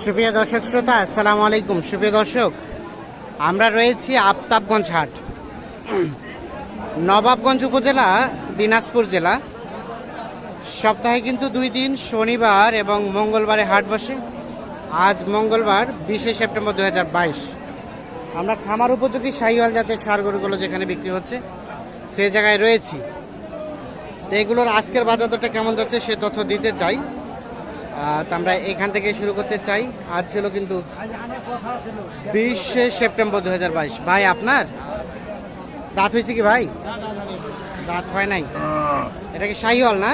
সুপ্রিয় দর্শক শ্রোতা, আসসালামু আলাইকুম। সুপ্রিয় দর্শক, আমরা রয়েছি আফতাবগঞ্জ হাট। নবাবগঞ্জ উপজেলা, দিনাজপুর জেলা। সপ্তাহে কিন্তু দুই দিন, শনিবার এবং মঙ্গলবারে হাট বসে। আজ মঙ্গলবার বিশে সেপ্টেম্বর দু হাজার বাইশ। আমরা খামার উপযোগী শাহিওয়াল জাতের সার গরুগুলো যেখানে বিক্রি হচ্ছে, সে জায়গায় রয়েছি। তো এগুলোর আজকের বাজার দরটা কেমন যাচ্ছে, সে তথ্য দিতে চাই। তো আমরা এখান থেকে শুরু করতে চাই। আজ ছিল কিন্তু বিশে সেপ্টেম্বর দু হাজার বাইশ। ভাই, আপনার? দাঁত হয়েছে কি ভাই? দাঁত হয় নাই। এটা কি শাহিওয়াল না?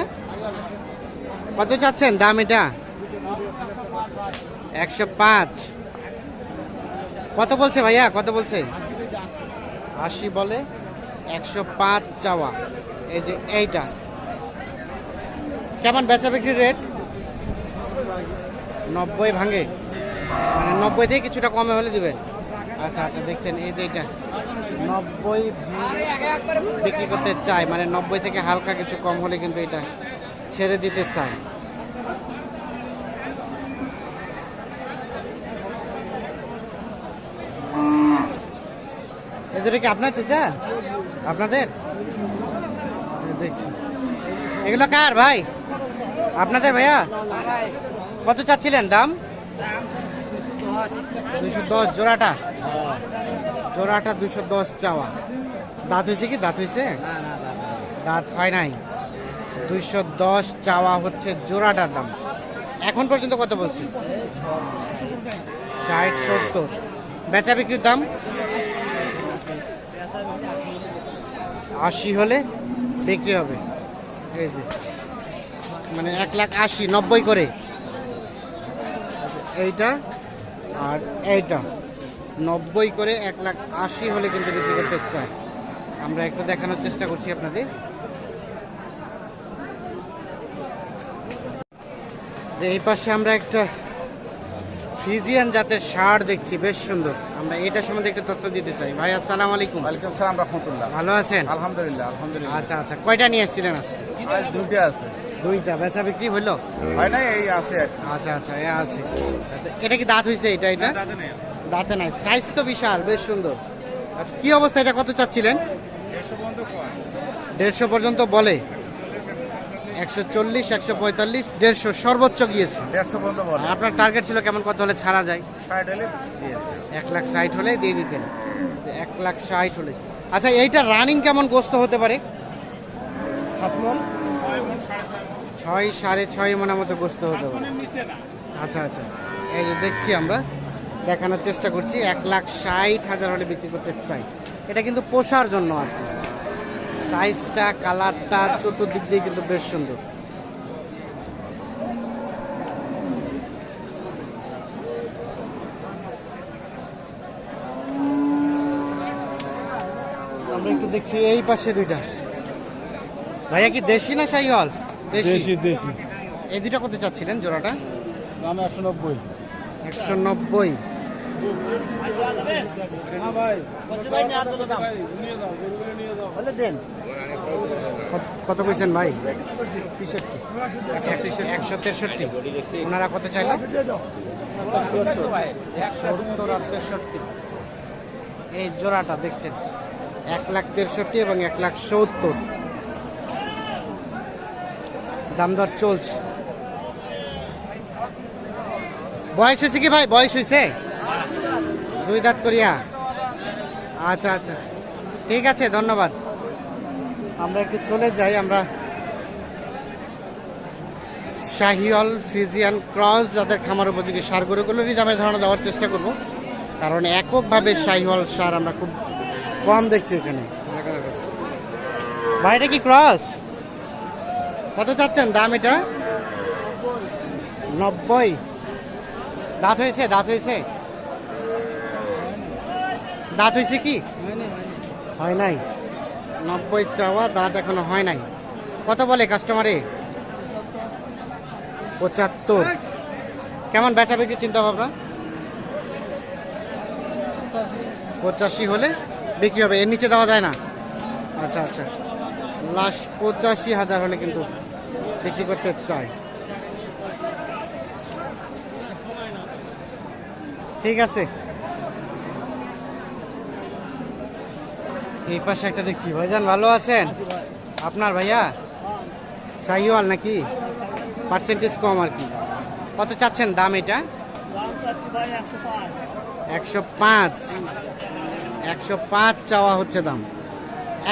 কত চাচ্ছেন? দাম এটা? একশো পাঁচ। কত বলছে ভাইয়া? কত বলছে? আশি বলে একশো পাঁচ চাওয়া। এই যে এইটা। কেমন বেচা বিক্রির রেট? নব্বই ভাঙে। মানে নব্বই থেকে কিছুটা কমে হলে দিবেন। আচ্ছা আচ্ছা দেখছেন, এই যে এটা। নব্বই বিক্রি করতে চাই মানে নব্বই থেকে হালকা কিছু কম হলে কিন্তু এটা ছেড়ে দিতে চাই এদের কি আপনার চাচা? আপনাদের? দেখছি। এগুলো কার ভাই? আপনাদের ভাইয়া? কত চাচ্ছিলেন দাম? দুইশো দশ জোড়াটা? জোড়াটা দুইশো দশ চাওয়া। দাঁত হয়েছে কি? দাঁত হয়েছে? দাঁত হয় নাই। দুইশো দশ চাওয়া হচ্ছে জোড়াটার দাম। এখন পর্যন্ত কত বলছি? ষাট সত্তর। বেচা বিক্রির দাম? আশি হলে বিক্রি হবে। এই যে মানে এক লাখ আশি নব্বই করে। এইটা আর এইটা। নব্বই করে এক লাখ আশি হলে কিন্তু বিক্রি করতে চায়। আমরা একটু দেখানোর চেষ্টা করছি আপনাদের। যে এই পাশে আমরা একটা ফিজিয়ান জাতের সার দেখছি বেশ সুন্দর। আমরা এটা সম্বন্ধে একটু তথ্য দিতে চাই। ভাই আসসালামু আলাইকুম। ওয়ালাইকুম সালাম রহমতুল্লাহ। ভালো আছেন? আলহামদুলিল্লাহ আলহামদুলিল্লাহ। আচ্ছা আচ্ছা। কয়টা নিয়ে এসেছিলেন আজকে? দুটো আছে। দুইটা বেচা বিক্রি হইল? হয় না এই আছে আচ্ছা আচ্ছা এ আছে। এটা কি দাঁত হয়েছে এটা এটা? দাঁতে নাই। সাইজ তো বিশাল বেশ সুন্দর। আচ্ছা কি অবস্থা এটা? কত চাচ্ছিলেন? দেড়শো পর্যন্ত বলে। একশো চল্লিশ একশো পঁয়তাল্লিশ দেড়শো সর্বোচ্চ গিয়েছে। আপনার টার্গেট ছিল কেমন? কত হলে ছাড়া যায়? হলে। এক লাখ ষাট হলে দিয়ে দিতেন এক লাখ ষাট হলে। আচ্ছা এইটা রানিং কেমন গোস্ত হতে পারে? সাত মন ছয় সাড়ে ছয় মনের মতো গোস্ত হতে পারে। আচ্ছা আচ্ছা। এই যে দেখছি আমরা দেখানোর চেষ্টা করছি এক লাখ ষাট হাজার হলে বিক্রি করতে চাই। এটা কিন্তু পোষার জন্য আর কি। সাইজটা কালারটা চতুর্দিক দিয়ে কিন্তু বেশ সুন্দর। আমরা একটু দেখছি এই পাশে দুইটা। ভাইয়া কি দেশি না শাহিওয়াল? দেশি? দেশি এই দুইটা কত চাচ্ছিলেন জোড়াটা? দাম একশো নব্বই। একশো নব্বই। কত কইছেন ভাই? একশো তেষট্টি। ওনারা কত চাইল? সত্তর আর তেষট্টি। এই জোড়াটা দেখছেন এক লাখ তেষট্টি এবং এক লাখ সত্তর। দাম দর চলছে। বয়স হয়েছে কি ভাই? বয়স হয়েছে? দুই দাঁত করিয়া। আচ্ছা আচ্ছা। ঠিক আছে, ধন্যবাদ। আমরা একটু চলে যাই, আমরা শাহিওয়াল ফিজিয়ান ক্রস যাদের খামার উপযোগী সারগুলোগুলোরই দামে ধারণা দেওয়ার চেষ্টা করব। কারণ এককভাবে শাহিওয়াল সার আমরা খুব কম দেখছি এখানে। ভাই, এটা কি ক্রস? কত চাচ্ছেন? দাম এটা? নব্বই। দাঁত হয়েছে দাঁত হয়েছে। দাঁত হয়েছে কি? হয় নাই। নব্বই চাওয়া, দাঁত এখনও হয় নাই। কত বলে কাস্টমারে? পঁচাত্তর। কেমন বেচা বিক্রি চিন্তা ভাবনা পঁচাশি হলে বিক্রি হবে, এর নিচে দেওয়া যায় না। আচ্ছা আচ্ছা। লাস্ট পঁচাশি হাজার হলে কিন্তু বিক্রি করতে চায় ঠিক আছে। এই পাশে একটা দেখছি। ভাইজান, ভালো আছেন? আপনার ভাইয়া? শাহিওয়াল নাকি? পার্সেন্টেজ কম আর কি। কত চাচ্ছেন দাম এটা? একশো পাঁচ। একশো পাঁচ চাওয়া হচ্ছে দাম।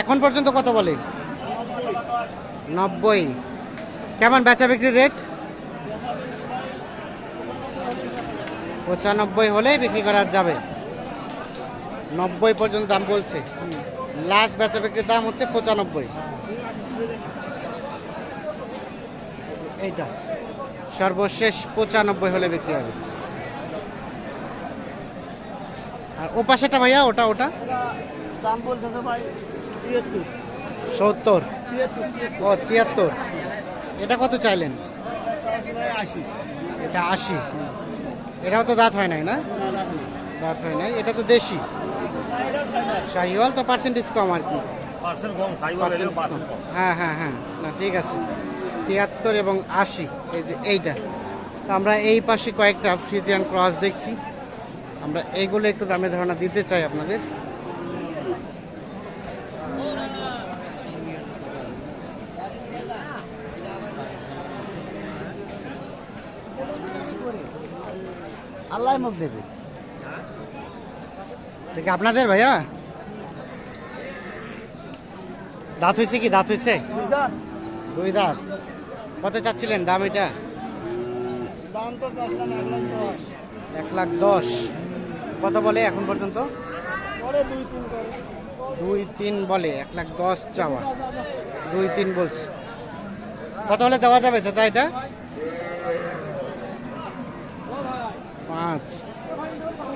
এখন পর্যন্ত কত বলে? নব্বই। কেমন বেচা বিক্রির রেট পঁচানব্বই হলেই বিক্রি করা যাবে। নব্বই পর্যন্ত দাম বলছে। লাস্ট বেচা বিক্রির দাম হচ্ছে পঁচানব্বই। এইটা। সর্বশেষ পঁচানব্বই হলে বিক্রি হবে। আর ও পাশেটা ভাইয়া ওটা ওটা? দাম ভাই সত্তর। ও তিয়াত্তর। এটা কত চাইলেন? এটা আশি। এটাও তো দাঁত হয় নাই না? দাঁত হয় নাই। এটা তো দেশি। শাহিওয়াল তো পার্সেন্টেজ কম আর কি। হ্যাঁ হ্যাঁ হ্যাঁ। না ঠিক আছে। তিয়াত্তর এবং আশি এই যে এইটা। তো আমরা এই পাশে কয়েকটা ফ্রিজিয়ান ক্রস দেখছি। আমরা এইগুলো একটু দামে ধারণা দিতে চাই আপনাদের। আল্লাহ মুখ দেবে। ঠিক আপনাদের ভাইয়া? দাঁত হয়েছে কি? দাঁত হয়েছে? দুই দাঁত। কত চাচ্ছিলেন দাম এটা? দাম তো এক লাখ দশ। কত বলে এখন পর্যন্ত? দুই তিন দুই তিন বলে এক লাখ দশ চাওয়া। দুই তিন বলছে। কত হলে দেওয়া যাবে চাচা এটা? পাঁচ।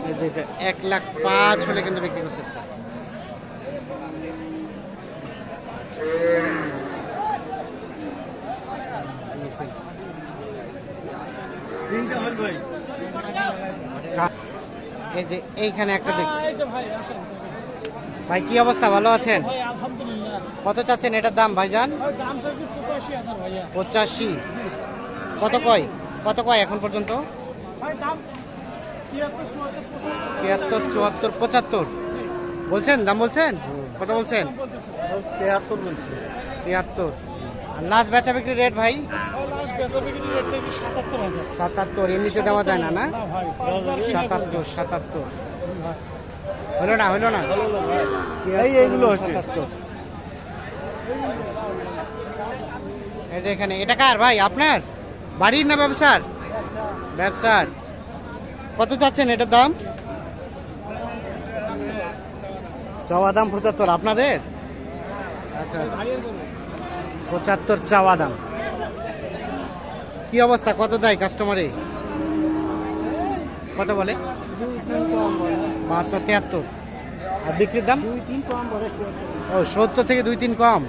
এই যে এটা এক লাখ পাঁচ হলে কিন্তু বিক্রি করতে চাই ভাই এই যে এইখানে একটা দেখছি। ভাই কি অবস্থা? ভালো আছেন? কত চাচ্ছেন এটার দাম ভাইজান? পঁচাশি কত কয়? কত কয় এখন পর্যন্ত? তিয়াত্তর চুয়াত্তর পঁচাত্তর। তিয়াত্তর বলছেন? দাম বলছেন? কত বলছেন? তেহাত্তর বলছি। তিয়াত্তর। আর লাস্ট বেচা বিক্রি রেট ভাই? সাতাত্তর। এমনিতে দেওয়া যায় না না? সাতাত্তর সাতাত্তর। হলো না হলো না? এইগুলো সাতাত্তর। এই যে এখানে এটা কার ভাই? আপনার? বাড়ির না ব্যবসার? ব্যবসার। কত চাচ্ছেন এটার দাম? চাওয়া দাম পঁচাত্তর আপনাদের? আচ্ছা আচ্ছা। পঁচাত্তর চাওয়া দাম। কি অবস্থা? কত দেয় কাস্টমারে কত বলে? বাহাত্তর তিয়াত্তর। আর বিক্রির দাম? দুই তিন কম বলে ও সত্তর থেকে দুই তিন কম।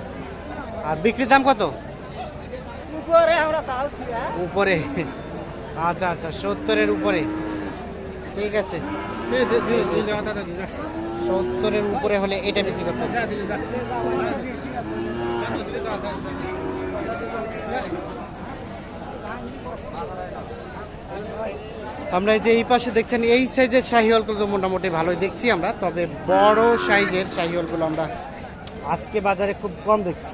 আর বিক্রির দাম কত? উপরে উপরে। আচ্ছা আচ্ছা সত্তরের উপরে। ঠিক আছে। সত্তরের উপরে হলে এটা বিক্রি করতে আমরা এই যে এই পাশে দেখছেন এই সাইজের শাহিওয়ালগুলো মোটামুটি ভালোই দেখছি আমরা তবে বড় সাইজের শাহিওয়ালগুলো আমরা আজকে বাজারে খুব কম দেখছি।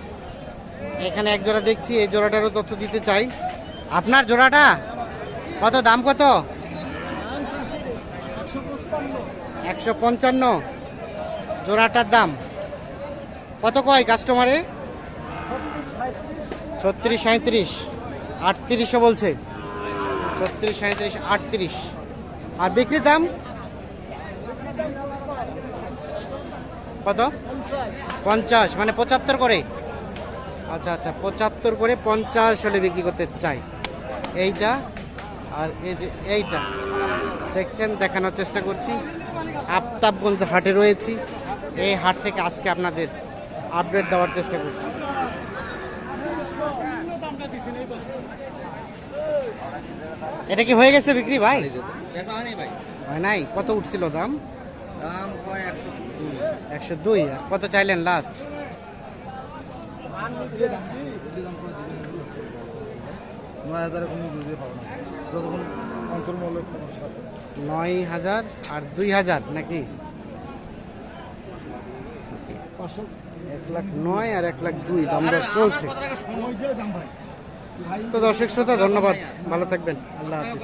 এখানে এক জোড়া দেখছি এই জোড়াটারও তথ্য দিতে চাই। আপনার জোড়াটা? কত দাম কত? একশো পঞ্চান্ন। জোড়াটার দাম। কত কয় কাস্টমারে ছত্রিশ সাঁত্রিশ আটত্রিশও বলছে। ছত্রিশ সাঁত্রিশ আটত্রিশ। আর বিক্রির দাম? কত? পঞ্চাশ মানে পঁচাত্তর করে। আচ্ছা আচ্ছা পঁচাত্তর করে পঞ্চাশ হলে বিক্রি করতে চাই। এইটা আর এই যে এইটা। দেখছেন, দেখানোর চেষ্টা করছি। আফতাবগঞ্জ হাটে রয়েছি। এই হাট থেকে আজকে আপনাদের আপডেট দেওয়ার চেষ্টা করছি। এটা কি হয়ে গেছে বিক্রি ভাই? হয় নাই? কত উঠছিল দাম? একশো দুই। কত চাইলেন লাস্ট নয় হাজারে না। অন্তর্মূলক নয় হাজার আর দুই হাজার নাকি? এক লাখ নয় আর এক লাখ দুই দাম দর চলছে। তো দর্শক শ্রোতা ধন্যবাদ। ভালো থাকবেন। আল্লাহ হাফিজ।